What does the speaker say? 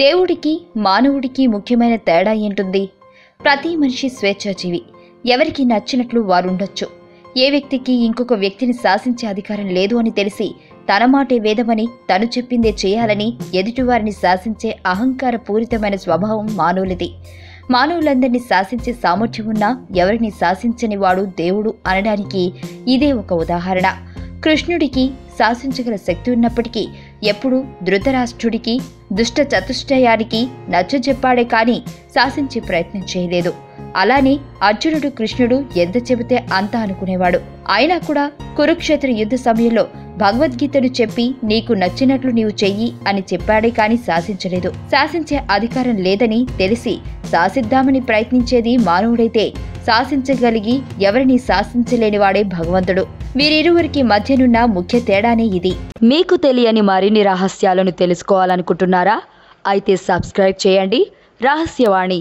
దేవుడికి మానవుడికి ముఖ్యమైన తేడా ఏంటుంది? ప్రతి మనిషి స్వేచ్ఛాజీవి. ఎవరికి నచ్చినట్లు వారుండొచ్చు. ఏ వ్యక్తికి ఇంకొక వ్యక్తిని శాసించే అధికారం లేదు అని తెలిసి తన మాటే వేదమని తను చెప్పిందే చేయాలని ఎదుటివారిని శాసించే అహంకార పూరితమైన స్వభావం మానవులది. మానవులందరినీ శాసించే సామర్థ్యం ఉన్నా ఎవరిని శాసించని వాడు దేవుడు అనడానికి ఇదే ఒక ఉదాహరణ. కృష్ణుడికి శాసించగల శక్తి ఉన్నప్పటికీ ఎప్పుడు ధృతరాష్ట్రుడికి దుష్ట చతుష్టయానికి నచ్చజెప్పాడే కాని శాసించే ప్రయత్నం చేయలేదు. అలానే అర్జునుడు కృష్ణుడు ఎంత చెబితే అంత అనుకునేవాడు. అయినా కూడా కురుక్షేత్ర యుద్ధ సమయంలో భగవద్గీతను చెప్పి నీకు నచ్చినట్లు నీవు చెయ్యి అని చెప్పాడే కాని శాసించలేదు. శాసించే అధికారం లేదని తెలిసి శాసిద్దామని ప్రయత్నించేది మానవుడైతే శాసించగలిగి ఎవరిని శాసించలేనివాడే భగవంతుడు. వీరిరువురికి మధ్యనున్న ముఖ్య తేడానే ఇది. మీకు తెలియని మరిన్ని రహస్యాలను తెలుసుకోవాలనుకుంటున్నారా? అయితే సబ్స్క్రైబ్ చేయండి. రహస్యవాణి.